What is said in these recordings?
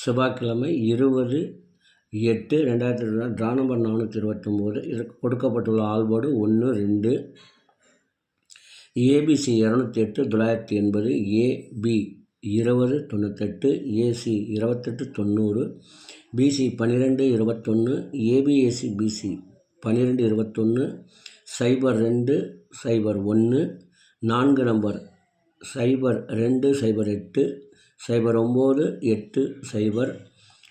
செவ்வாய்க்கிழமை இருபது எட்டு ரெண்டாயிரத்தி இருபது ட்ரா நம்பர் நானூற்றி இருபத்தொம்போது இதற்கு கொடுக்கப்பட்டுள்ள ஆல்போர்டு ஒன்று ரெண்டு ஏபிசி இரநூத்தி எட்டு தொள்ளாயிரத்தி எண்பது ஏபி இருபது தொண்ணூத்தெட்டு ஏசி இருபத்தெட்டு தொண்ணூறு பிசி பன்னிரெண்டு இருபத்தொன்று ஏபிஏசி பிசி பன்னிரெண்டு இருபத்தொன்று சைபர் ரெண்டு சைபர் ஒன்று நான்கு நம்பர் சைபர் ரெண்டு சைபர் எட்டு சைபர் ஒம்பது எட்டு சைபர்.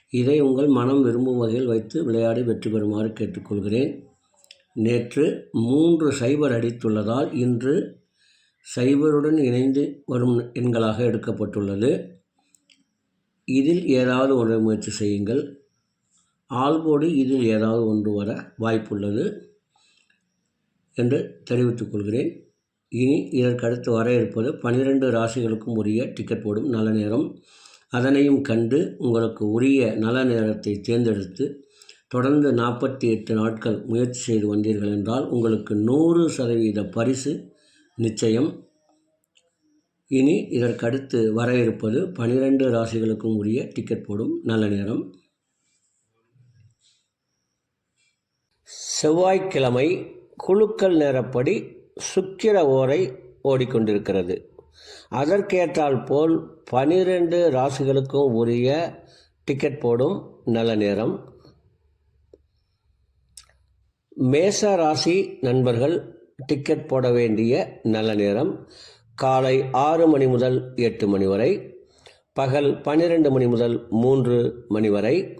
இதை உங்கள் மனம் விரும்பும் வகையில் வைத்து விளையாடி வெற்றி பெறுமாறு கேட்டுக்கொள்கிறேன். நேற்று மூன்று சைபர் அடித்துள்ளதால் இன்று சைபருடன் இணைந்து வரும் எண்களாக எடுக்கப்பட்டுள்ளது. இதில் ஏதாவது ஒன்று முயற்சி செய்யுங்கள். ஆல்போடு இதில் ஏதாவது ஒன்று வர வாய்ப்புள்ளது என்று தெரிவித்துக் கொள்கிறேன். இனி இதற்கடுத்து வர இருப்பது பனிரெண்டு ராசிகளுக்கும் உரிய டிக்கெட் போடும் நல்ல நேரம். அதனையும் கண்டு உங்களுக்கு உரிய நல்ல நேரத்தை தேர்ந்தெடுத்து தொடர்ந்து நாற்பத்தி எட்டு நாட்கள் முயற்சி செய்து வந்தீர்கள் என்றால் உங்களுக்கு நூறு சதவீத பரிசு நிச்சயம். இனி இதற்கடுத்து வர இருப்பது பனிரெண்டு ராசிகளுக்கும் உரிய டிக்கெட் போடும் நல்ல நேரம். செவ்வாய்க்கிழமை குழுக்கள் நேரப்படி சுக்கிர ஓரை ஓடிக்கொண்டிருக்கிறது. அதற்கேற்றால் போல் பனிரெண்டு ராசிகளுக்கும் உரிய டிக்கெட் போடும் நல்ல நேரம். மேச ராசி நண்பர்கள் டிக்கெட் போட வேண்டிய நல்ல நேரம். காலை ஆறு மணி முதல் எட்டு மணி வரை. பகல் பன்னிரெண்டு மணி முதல் மூன்று மணி வரை.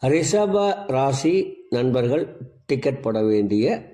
ரிஷப ராசி நண்பர்கள் டிக்கெட் போட வேண்டிய